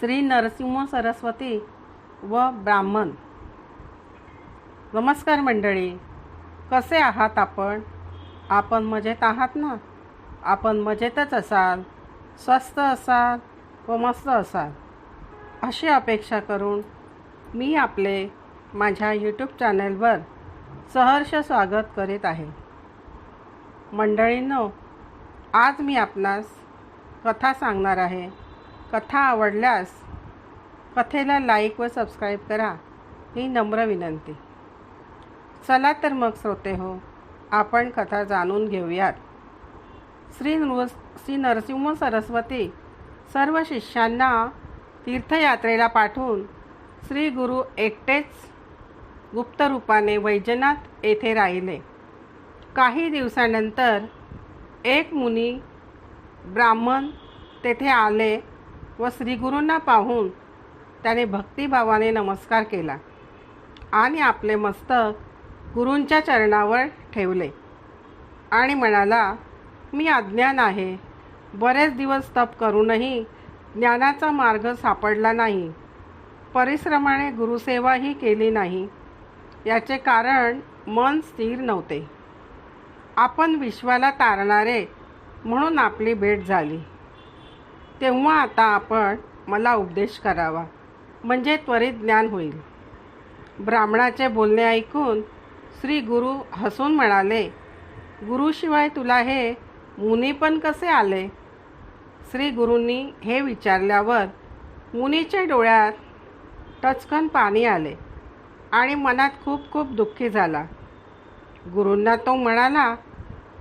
श्री नरसिंह सरस्वती व ब्राह्मण. नमस्कार मंडळी कसे आहात आपण? आपण मजेत आहात ना? आपण मजेतच असाल स्वस्त असाल व मस्त असाल. अशी अपेक्षा करून मी आपले माझ्या यूट्यूब चॅनेलवर सहर्ष स्वागत करीत आहे. मंडळींनो आज मी आपणास कथा सांगणार आहे. कथा आवडल्यास कथेला लाईक व सबस्क्राईब करा. ही नम्र विनंती. चला तर मग श्रोते हो आपण कथा जाणून घेऊयात. श्री नृ श्री नरसिंह सरस्वती सर्व शिष्यांना तीर्थयात्रेला पाठवून श्री गुरु एकटेच गुप्त रूपाने वैजनाथ येथे राहिले. काही दिवसानंतर एक मुनी ब्राह्मण तेथे आले. व श्रीगुरूंना पाहून त्याने भक्तिभावाने नमस्कार केला आणि आपले मस्तक गुरूंच्या चरणावर ठेवले. आणि म्हणाला मी अज्ञान आहे. बरेच दिवस तप करूनही ज्ञानाचा मार्ग सापडला नाही. परिश्रमाने गुरुसेवाही केली नाही. याचे कारण मन स्थिर नव्हते. आपण विश्वाला तारणारे म्हणून आपली भेट झाली. तेव्हा आता आपण मला उपदेश करावा. म्हणजे त्वरित ज्ञान होईल. ब्राह्मणाचे बोलणे ऐकून श्री गुरु हसून म्हणाले गुरुशिवाय तुला हे मुनी पण कसे आले? श्री गुरूंनी हे विचारल्यावर मुनीच्या डोळ्यात टचकन पाणी आले आणि मनात खूप खूप दुःखी झाला. गुरूंना तो म्हणाला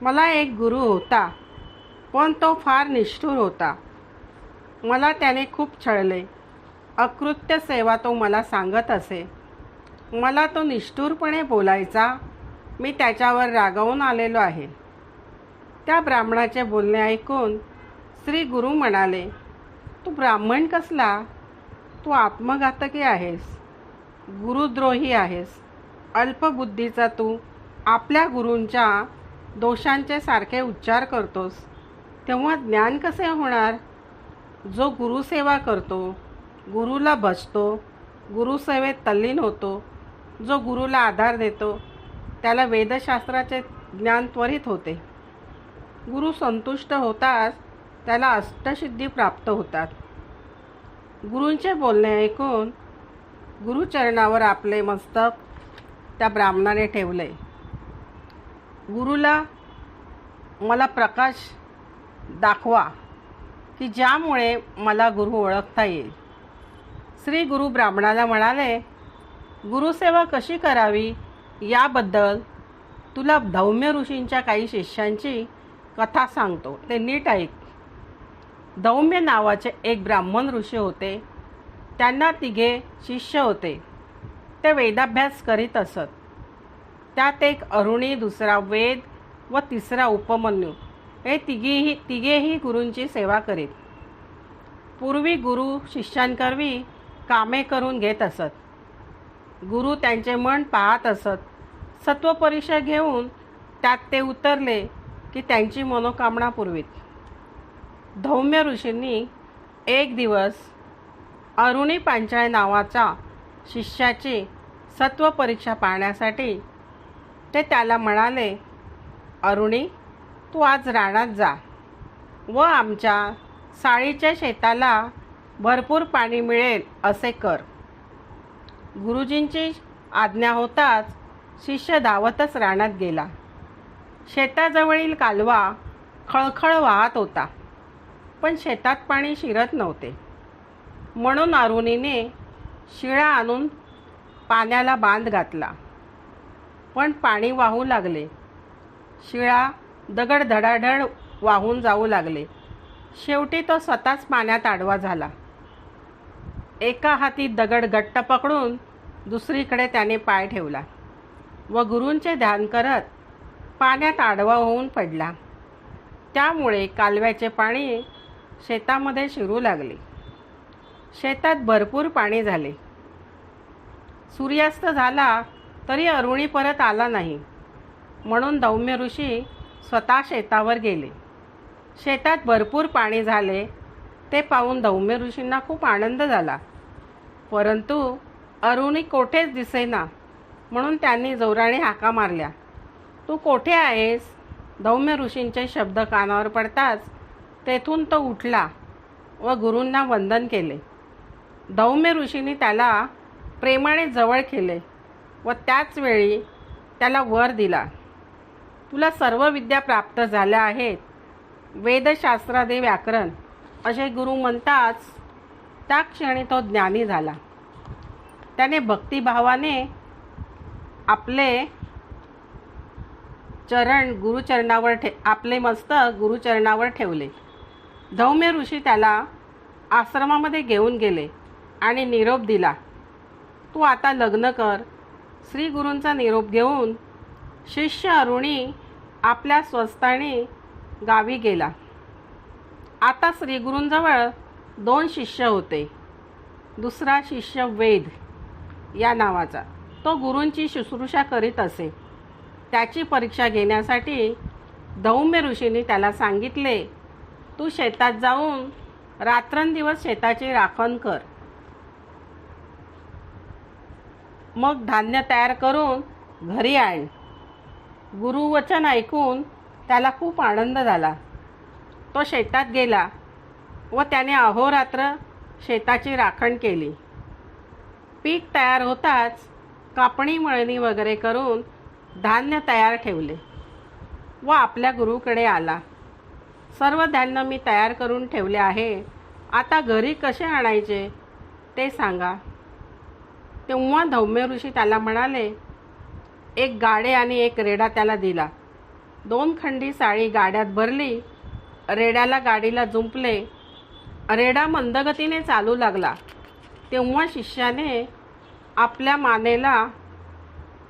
मला एक गुरु होता पण तो फार निष्ठुर होता. मला त्याने खूप छळले. अकृत्य सेवा तो मला सांगत असे. मला तो निष्ठुरपणे बोलायचा. मी त्याच्यावर रागावून आलेलो आहे. त्या ब्राह्मणाचे बोलणे ऐकून श्री गुरु म्हणाले तू ब्राह्मण कसला? तू आत्मघातकी आहेस. गुरुद्रोही आहेस. अल्पबुद्धीचा तू. आपल्या गुरूंच्या दोषांचे सारखे उच्चार करतोस. तेव्हा ज्ञान कसे होणार? जो गुरुसेवा करतो गुरुला भजतो गुरुसेवेत तल्लीन होतो जो गुरुला आधार देतो त्याला वेदशास्त्राचे ज्ञान त्वरित होते. गुरु संतुष्ट होताच त्याला अष्टसिद्धी प्राप्त होतात. गुरूंचे बोलणे ऐकून गुरुचरणावर आपले मस्तक त्या ब्राह्मणाने ठेवले. गुरुला मला प्रकाश दाखवा. की ज्यामुळे मला गुरु ओळखता येईल. श्री गुरु ब्राह्मणाला म्हणाले गुरुसेवा कशी करावी? याबद्दल तुला धौम्य ऋषींच्या काही शिष्यांची कथा सांगतो. ते नीट ऐक. धौम्य नावाचे एक ब्राह्मण ऋषी होते. त्यांना तिघे शिष्य होते. ते वेदाभ्यास करीत असत. त्यात एक अरुणी दुसरा वेद व तिसरा उपमन्यू. हे तिघेही तिघेही गुरूंची सेवा करीत. पूर्वी गुरु शिष्यांकरवी कामे करून घेत असत. गुरु त्यांचे मन पाहत असत. सत्वपरीक्षा घेऊन त्यात ते उतरले की त्यांची मनोकामना पुरवीत. धौम्य ऋषींनी एक दिवस अरुणी पांचाळ नावाचा शिष्याची सत्वपरीक्षा पाहण्यासाठी ते त्याला म्हणाले अरुणी तू आज रानात जा व आमच्या साळीच्या शेताला भरपूर पाणी मिळेल असे कर. गुरुजींची आज्ञा होताच शिष्य धावतच रानात गेला. शेताजवळील कालवा खळखळ वाहत होता पण शेतात पाणी शिरत नव्हते. म्हणून अरुणीने शिळा आणून पाण्याला बांध घातला पण पाणी वाहू लागले. शिळा दगड धडाधड वाहून जाऊ लागले. शेवटी तो स्वतःच पाण्यात आडवा झाला. एका हाती दगड घट्ट पकडून दुसरीकडे त्याने पाय ठेवला व गुरूंचे ध्यान करत पाण्यात आडवा होऊन पडला. त्यामुळे कालव्याचे पाणी शेतामध्ये शिरू लागले. शेतात भरपूर पाणी झाले. सूर्यास्त झाला तरी अरुणी परत आला नाही. म्हणून दौम्य ऋषी स्वतः शेतावर गेले. शेतात भरपूर पाणी झाले. ते पाहून धौम्य ऋषींना खूप आनंद झाला. परंतु अरुणी कोठेच दिसेना म्हणून त्यांनी जोराने हाका मारल्या. तू कोठे आहेस? धौम्य ऋषींचे शब्द कानावर पडताच तेथून तो उठला व गुरूंना वंदन केले. धौम्य ऋषींनी त्याला प्रेमाने जवळ केले व त्याच वेळी त्याला वर दिला. तुला सर्व विद्या प्राप्त झाल्या आहेत. वेदशास्त्रादे व्याकरण. असे गुरु म्हणताच त्या क्षणी तो ज्ञानी झाला. त्याने भक्तिभावाने आपले चरण गुरुचरणावर ठे आपले मस्तक गुरुचरणावर ठेवले. धौम्य ऋषी त्याला आश्रमामध्ये घेऊन गेले आणि निरोप दिला. तू आता लग्न कर. श्री गुरूंचा निरोप घेऊन शिष्य अरुणी आपल्या स्वस्ताने गावी गेला. आता श्रीगुरूंजवळ दोन शिष्य होते. दुसरा शिष्य वेद या नावाचा. तो गुरूंची शुश्रूषा करीत असे. त्याची परीक्षा घेण्यासाठी धौम्य ऋषींनी त्याला सांगितले तू शेतात जाऊन रात्रंदिवस शेताची राखण कर. मग धान्य तयार करून घरी आण. गुरुवचन ऐकून त्याला खूप आनंद झाला. तो शेतात गेला व त्याने अहोरात्र शेताची राखण केली. पीक तयार होताच कापणी मळणी वगैरे करून धान्य तयार ठेवले व आपल्या गुरुकडे आला. सर्व धान्य मी तयार करून ठेवले आहे. आता घरी कसे आणायचे? ते सांगा. तेव्हा धौम्य ऋषी त्याला म्हणाले एक गाडे आणि एक रेडा त्याला दिला. दोन खंडी साळी गाड्यात भरली. रेड्याला गाडीला जुंपले. रेडा मंदगतीने चालू लागला. तेव्हा शिष्याने आपल्या मानेला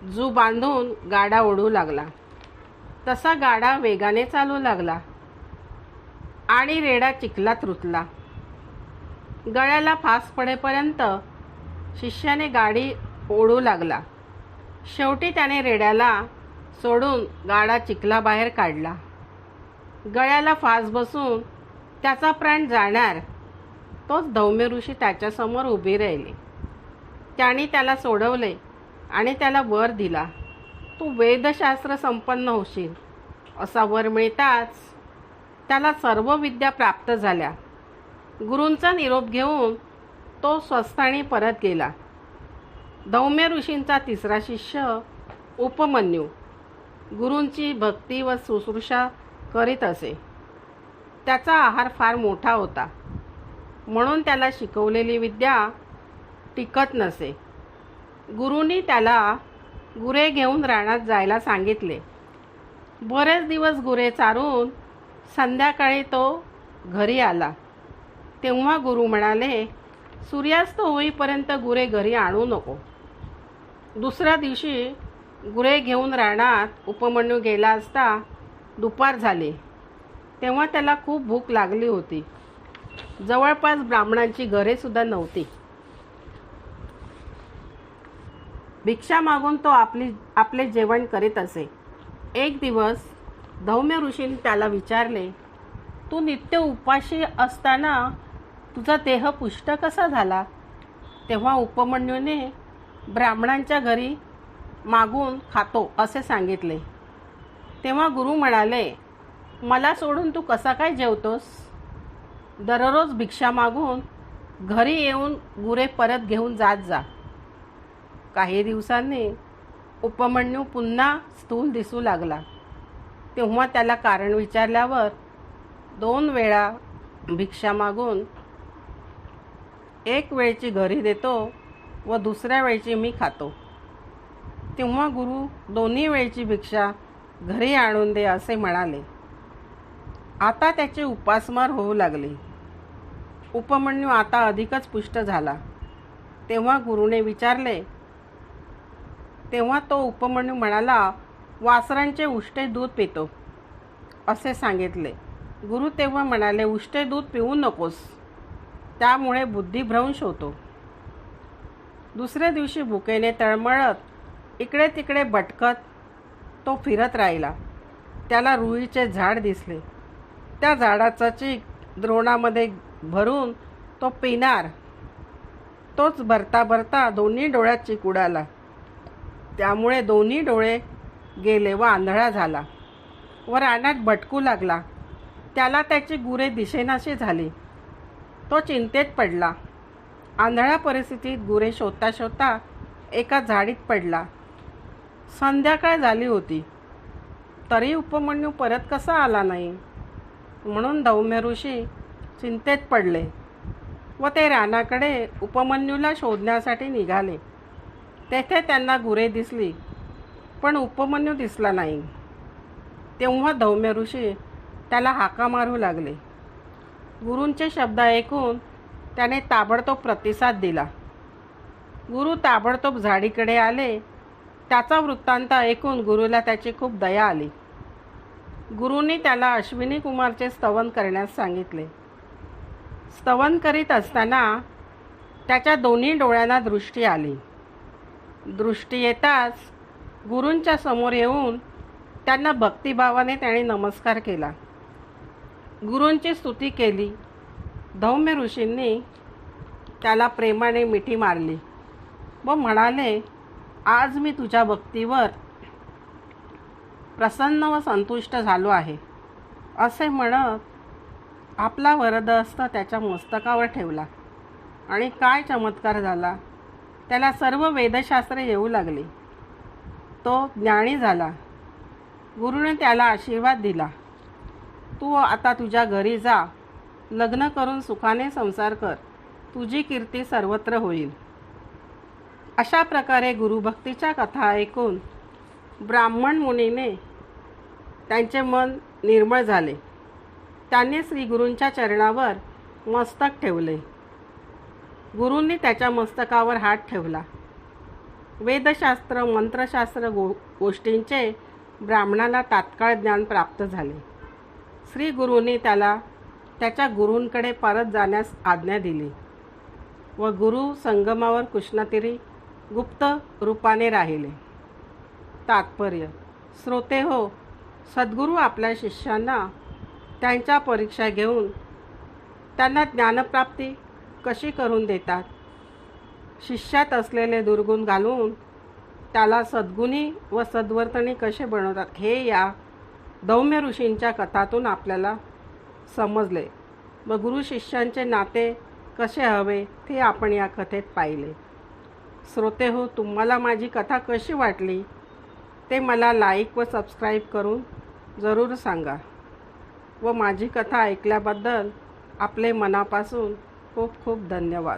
जू बांधून गाडा ओढू लागला. तसा गाडा वेगाने चालू लागला आणि रेडा चिखलात रुतला. गळ्याला फास पडेपर्यंत शिष्याने गाडी ओढू लागला. शेवटी त्याने रेड्याला सोडून गाडा चिखलाबाहेर काढला. गळ्याला फास बसून त्याचा प्राण जाणार तोच धौम्य ऋषी त्याच्यासमोर उभी राहिले. त्याने त्याला सोडवले आणि त्याला वर दिला. तू वेदशास्त्र संपन्न होशील असा वर मिळताच त्याला सर्व विद्या प्राप्त झाल्या. गुरूंचा निरोप घेऊन तो स्वस्थाने परत गेला. दौम्य ऋषींचा तिसरा शिष्य उपमन्यू. गुरूंची भक्ती व शुश्रूषा करीत असे. त्याचा आहार फार मोठा होता. म्हणून त्याला शिकवलेली विद्या टिकत नसे. गुरुंनी त्याला गुरे घेऊन रानात जायला सांगितले. बरेच दिवस गुरे चारून संध्याकाळी तो घरी आला. तेव्हा गुरु म्हणाले सूर्यास्त होईपर्यंत गुरे घरी आणू नको. दुसऱ्या दिवशी गुरे घेऊन रानात उपमन्यू गेला असता दुपार झाले. तेव्हा त्याला खूप भूक लागली होती. जवळपास ब्राह्मणांची घरेसुद्धा नव्हती. भिक्षा मागून तो आपली आपले जेवण करीत असे. एक दिवस धौम्य ऋषीने त्याला विचारले तू नित्य उपाशी असताना तुझा देह पुष्ट कसा झाला? तेव्हा उपमन्यूने ब्राह्मणांच्या घरी मागून खातो असे सांगितले. तेव्हा गुरु म्हणाले मला सोडून तू कसा काय जेवतोस? दररोज भिक्षा मागून घरी येऊन गुरे परत घेऊन जात जा. काही दिवसांनी उपमन्यू पुन्हा स्थूल दिसू लागला. तेव्हा त्याला कारण विचारल्यावर दोन वेळा भिक्षा मागून एक वेळची घरी देतो व दुसऱ्या वेळची मी खातो. तेव्हा गुरु दोन्ही वेळची भिक्षा घरी आणून दे असे म्हणाले. आता त्याचे उपासमार होऊ लागले. उपमन्यू आता अधिकच पुष्ट झाला. तेव्हा गुरुने विचारले तेव्हा तो उपमन्यू म्हणाला वासरांचे उष्टे दूध पितो. असे सांगितले. गुरु तेव्हा म्हणाले उष्टे दूध पिऊ नकोस. त्यामुळे बुद्धिभ्रंश होतो. दुसऱ्या दिवशी भुकेने तळमळत इकडे तिकडे भटकत तो फिरत राहिला. त्याला रुईचे झाड दिसले. त्या झाडाचा चीक द्रोणामध्ये भरून तो पिणार. तोच भरता भरता दोन्ही डोळ्यात चिक उडाला. त्यामुळे दोन्ही डोळे गेले व आंधळा झाला व रानात भटकू लागला. त्याला त्याची गुरे दिशेनाशी झाली. तो चिंतेत पडला. आंधळ्या परिस्थितीत गुरे शोधता शोधता एका झाडीत पडला. संध्याकाळ झाली होती. तरी उपमन्यू परत कसा आला नाही? म्हणून दौम्य ऋषी चिंतेत पडले व ते रानाकडे उपमन्यूला शोधण्यासाठी निघाले. तेथे त्यांना गुरे दिसली पण उपमन्यू दिसला नाही. तेव्हा धौम्य ऋषी त्याला हाका मारू लागले. गुरूंचे शब्द ऐकून त्याने ताबडतोब प्रतिसाद दिला. गुरु ताबडतोब झाडीकडे आले. त्याचा वृत्तांत ऐकून गुरुला त्याची खूप दया आली. गुरुंनी त्याला अश्विनी कुमारचे स्तवन करण्यास सांगितले. स्तवन करीत असताना त्याच्या दोन्ही डोळ्यांना दृष्टी आली. दृष्टी येताच गुरूंच्या समोर येऊन त्यांना भक्तिभावाने त्याने नमस्कार केला. गुरूंची स्तुती केली. धौम्य ऋषींनी त्याला प्रेमाने मिठी मारली व म्हणाले आज मी तुझ्या भक्तीवर प्रसन्न व संतुष्ट झालो आहे. असे म्हणत आपला वरदहस्त त्याच्या मस्तकावर ठेवला आणि काय चमत्कार झाला त्याला सर्व वेदशास्त्रे येऊ लागली. तो ज्ञानी झाला. गुरुने त्याला आशीर्वाद दिला. तू आता तुझ्या घरी जा लग्न करून सुखाने संसार कर. तुझी कीर्ती सर्वत्र होईल. अशा प्रकारे गुरुभक्तीच्या कथा ऐकून ब्राह्मण मुनीने त्यांचे मन निर्मळ झाले. त्यांनी श्री गुरूंच्या चरणावर मस्तक ठेवले. गुरूंनी त्याच्या मस्तकावर हात ठेवला. वेदशास्त्र मंत्रशास्त्र गो गोष्टींचे ब्राह्मणाला तात्काळ ज्ञान प्राप्त झाले. श्री गुरूंनी त्याला त्याच्या गुरूंकडे परत जाण्यास आज्ञा दिली. व गुरु संगमावर कृष्णतिरी गुप्त रूपाने राहिले. तात्पर्य श्रोते हो सद्गुरू आपल्या शिष्यांना त्यांच्या परीक्षा घेऊन त्यांना ज्ञानप्राप्ती कशी करून देतात? शिष्यात असलेले दुर्गुण घालून त्याला सद्गुणी व सद्वर्तनी कसे बनवतात हे या दौम्य ऋषींच्या कथातून आपल्याला समजले. व गुरु शिष्यांचे नाते कसे हवे ते आपण या कथेत पाहिले. श्रोते हो तुम्हाला माझी कथा कशी वाटली ते मला लाईक व सबस्क्राईब करून जरूर सांगा व माझी कथा ऐकल्याबद्दल आपले मनापासून खूप खूप धन्यवाद.